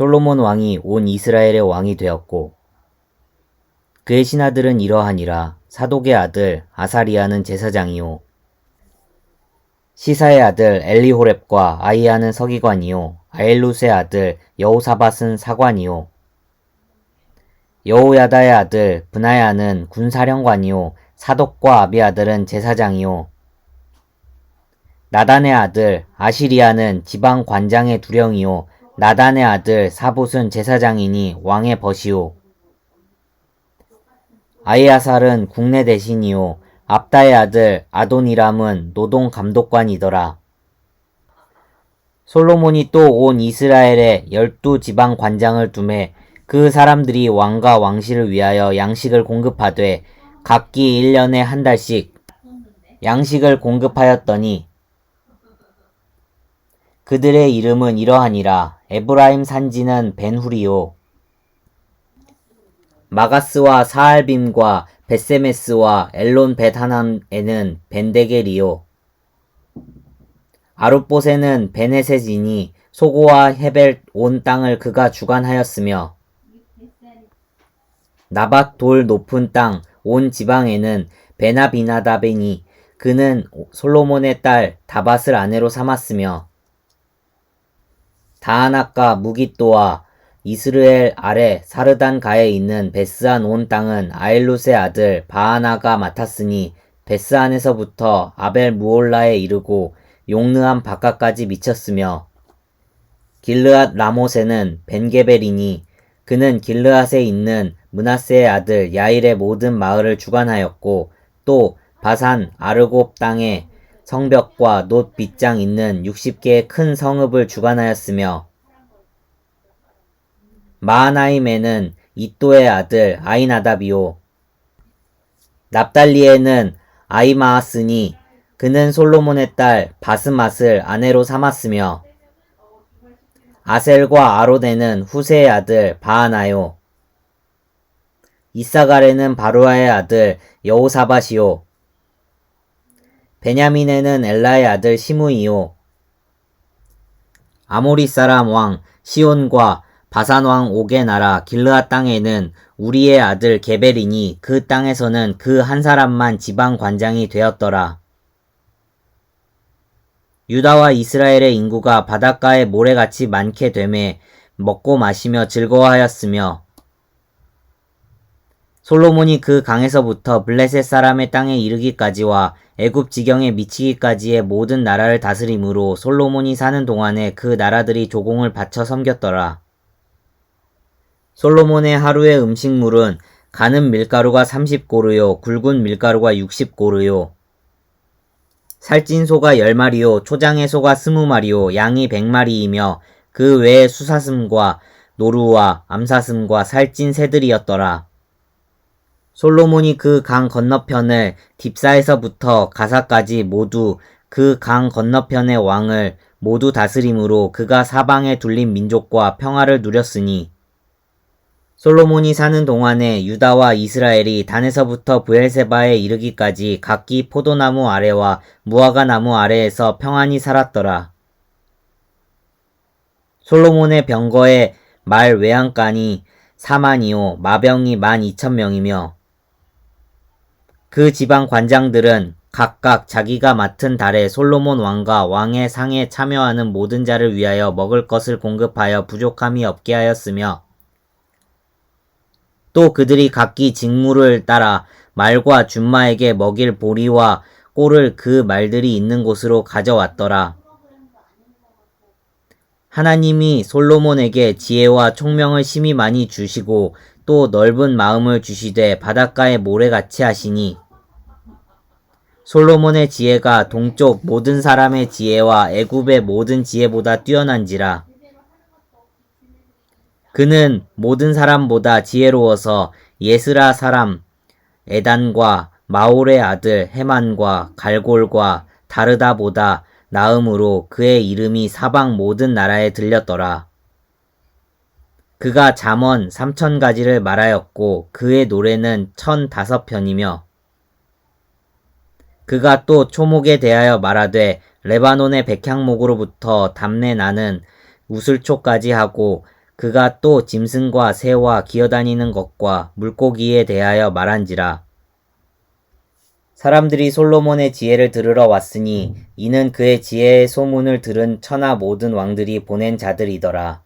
솔로몬 왕이 온 이스라엘의 왕이 되었고 그의 신하들은 이러하니라. 사독의 아들 아사리아는 제사장이요. 시사의 아들 엘리호렙과 아이야는 서기관이요. 아엘루스의 아들 여호사밧은 사관이요. 여호야다의 아들 브나야는 군사령관이요. 사독과 아비아들은 제사장이요. 나단의 아들 아시리아는 지방 관장의 두령이요 나단의 아들 사봇은 제사장이니 왕의 벗이요 아이아살은 국내 대신이요 압다의 아들 아도니람은 노동 감독관이더라. 솔로몬이 또 온 이스라엘에 열두 지방 관장을 두매 그 사람들이 왕과 왕실을 위하여 양식을 공급하되 각기 1년에 한 달씩 양식을 공급하였더니 그들의 이름은 이러하니라 에브라임 산지는 벤후리요. 마가스와 사알빔과 베세메스와 엘론 베타남에는 벤데겔이요. 아룻봇에는 베네세진이 소고와 헤벨 온 땅을 그가 주관하였으며 나밧 돌 높은 땅 온 지방에는 베나비나다벤이 그는 솔로몬의 딸 다밧을 아내로 삼았으며 다하낙과 무기또와 이스르엘 아래 사르단 가에 있는 베스안 온 땅은 아일룻의 아들 바하나가 맡았으니 베스안에서부터 아벨 무올라에 이르고 용르함 바깥까지 미쳤으며 길르앗 라못에는 벤게벨이니 그는 길르앗에 있는 문하세의 아들 야일의 모든 마을을 주관하였고 또 바산 아르곱 땅에 성벽과 놋 빗장 있는 60개의 큰 성읍을 주관하였으며 마하나임에는 이또의 아들 아이나답이요. 납달리에는 아이마하스니 그는 솔로몬의 딸 바스맛을 아내로 삼았으며 아셀과 아로데는 후세의 아들 바하나요. 이사갈에는 바루아의 아들 여호사밧이요 베냐민에는 엘라의 아들 시므이요 아모리 사람 왕 시온과 바산 왕 옥의 나라 길르앗 땅에는 우리의 아들 게벨이니 그 땅에서는 그 한 사람만 지방 관장이 되었더라. 유다와 이스라엘의 인구가 바닷가의 모래같이 많게 되매 먹고 마시며 즐거워하였으며 솔로몬이 그 강에서부터 블레셋 사람의 땅에 이르기까지와 애굽 지경에 미치기까지의 모든 나라를 다스림으로 솔로몬이 사는 동안에 그 나라들이 조공을 바쳐 섬겼더라. 솔로몬의 하루의 음식물은 가는 밀가루가 30고르요, 굵은 밀가루가 60고르요, 살찐 소가 10마리요, 초장의 소가 20마리요, 양이 100마리이며 그 외에 수사슴과 노루와 암사슴과 살찐 새들이었더라. 솔로몬이 그 강 건너편을 딥사에서부터 가사까지 모두 그 강 건너편의 왕을 모두 다스림으로 그가 사방에 둘린 민족과 평화를 누렸으니 솔로몬이 사는 동안에 유다와 이스라엘이 단에서부터 부엘세바에 이르기까지 각기 포도나무 아래와 무화과 나무 아래에서 평안히 살았더라. 솔로몬의 병거의 말 외양간이 4만이요 마병이 1만 2천 명이며 그 지방 관장들은 각각 자기가 맡은 달에 솔로몬 왕과 왕의 상에 참여하는 모든 자를 위하여 먹을 것을 공급하여 부족함이 없게 하였으며 또 그들이 각기 직무를 따라 말과 준마에게 먹일 보리와 꼴을 그 말들이 있는 곳으로 가져왔더라. 하나님이 솔로몬에게 지혜와 총명을 심히 많이 주시고 또 넓은 마음을 주시되 바닷가의 모래같이 하시니 솔로몬의 지혜가 동쪽 모든 사람의 지혜와 애굽의 모든 지혜보다 뛰어난지라 그는 모든 사람보다 지혜로워서 예스라 사람 에단과 마올의 아들 헤만과 갈골과 다르다보다 나음으로 그의 이름이 사방 모든 나라에 들렸더라. 그가 잠언 삼천 가지를 말하였고 그의 노래는 천 다섯 편이며 그가 또 초목에 대하여 말하되 레바논의 백향목으로부터 담내 나는 우슬초까지 하고 그가 또 짐승과 새와 기어다니는 것과 물고기에 대하여 말한지라. 사람들이 솔로몬의 지혜를 들으러 왔으니 이는 그의 지혜의 소문을 들은 천하 모든 왕들이 보낸 자들이더라.